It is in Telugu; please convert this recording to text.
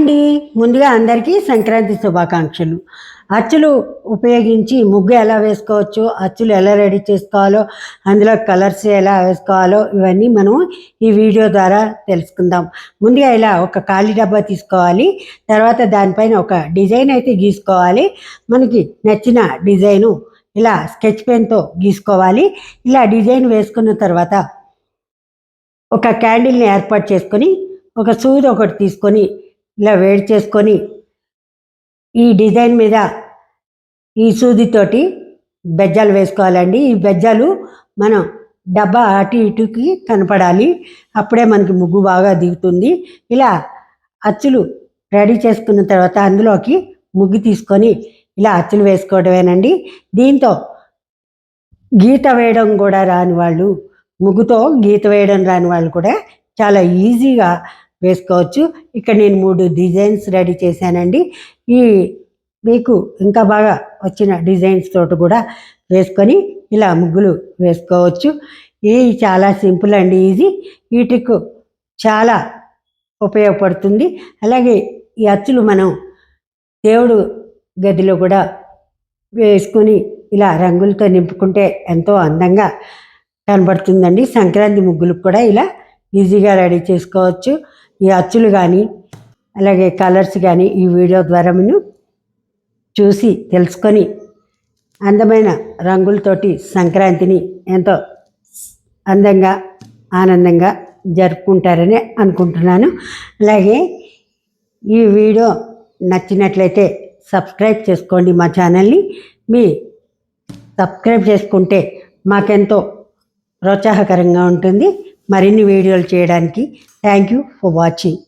అండి. ముందుగా అందరికీ సంక్రాంతి శుభాకాంక్షలు. అచ్చులు ఉపయోగించి ముగ్గు ఎలా వేసుకోవచ్చు అచ్చులు ఎలా రెడీ చేసుకోవాలో అందులో కలర్స్ ఎలా వేసుకోవాలో ఇవన్నీ మనం ఈ వీడియో ద్వారా తెలుసుకుందాం. ముందుగా ఇలా ఒక ఖాళీ డబ్బా తీసుకోవాలి. తర్వాత దానిపైన ఒక డిజైన్ అయితే గీసుకోవాలి. మనకి నచ్చిన డిజైను ఇలా స్కెచ్ పెన్తో గీసుకోవాలి. ఇలా డిజైన్ వేసుకున్న తర్వాత ఒక క్యాండిల్ని ఏర్పాటు చేసుకొని ఒక సూది ఒకటి తీసుకొని ఇలా వేడి చేసుకొని ఈ డిజైన్ మీద ఈ సూదితోటి బెజ్జాలు వేసుకోవాలండి. ఈ బెజ్జాలు మనం డబ్బా అటు ఇటుకి కనపడాలి. అప్పుడే మనకి ముగ్గు బాగా దిగుతుంది. ఇలా అచ్చులు రెడీ చేసుకున్న తర్వాత అందులోకి ముగ్గు తీసుకొని ఇలా అచ్చులు వేసుకోవడమేనండి. దీంతో గీత వేయడం కూడా రాని వాళ్ళు ముగ్గుతో గీత వేయడం రాని వాళ్ళు కూడా చాలా ఈజీగా వేసుకోవచ్చు. ఇక్కడ నేను మూడు డిజైన్స్ రెడీ చేశానండి. ఈ మీకు ఇంకా బాగా వచ్చిన డిజైన్స్ తోటి కూడా వేసుకొని ఇలా ముగ్గులు వేసుకోవచ్చు. ఇది చాలా సింపుల్ అండి ఈజీ. ఈ ట్రిక్ చాలా ఉపయోగపడుతుంది. అలాగే ఈ అచ్చులు మనం దేవుడు గదిలో కూడా వేసుకొని ఇలా రంగులతో నింపుకుంటే ఎంతో అందంగా కనబడుతుందండి. సంక్రాంతి ముగ్గులకు కూడా ఇలా ఈజీగా రెడీ చేసుకోవచ్చు. ఈ అచ్చులు కానీ అలాగే కలర్స్ కానీ ఈ వీడియో ద్వారా మీరు చూసి తెలుసుకొని అందమైన రంగులతోటి సంక్రాంతిని ఎంతో అందంగా ఆనందంగా జరుపుకుంటారని అనుకుంటున్నాను. అలాగే ఈ వీడియో నచ్చినట్లయితే సబ్స్క్రైబ్ చేసుకోండి మా ఛానల్ని. మీ సబ్స్క్రైబ్ చేసుకుంటే మాకెంతో ప్రోత్సాహకరంగా ఉంటుంది. మరిన్ని వీడియోలు చేయడానికి థ్యాంక్ యూ ఫర్ వాచింగ్.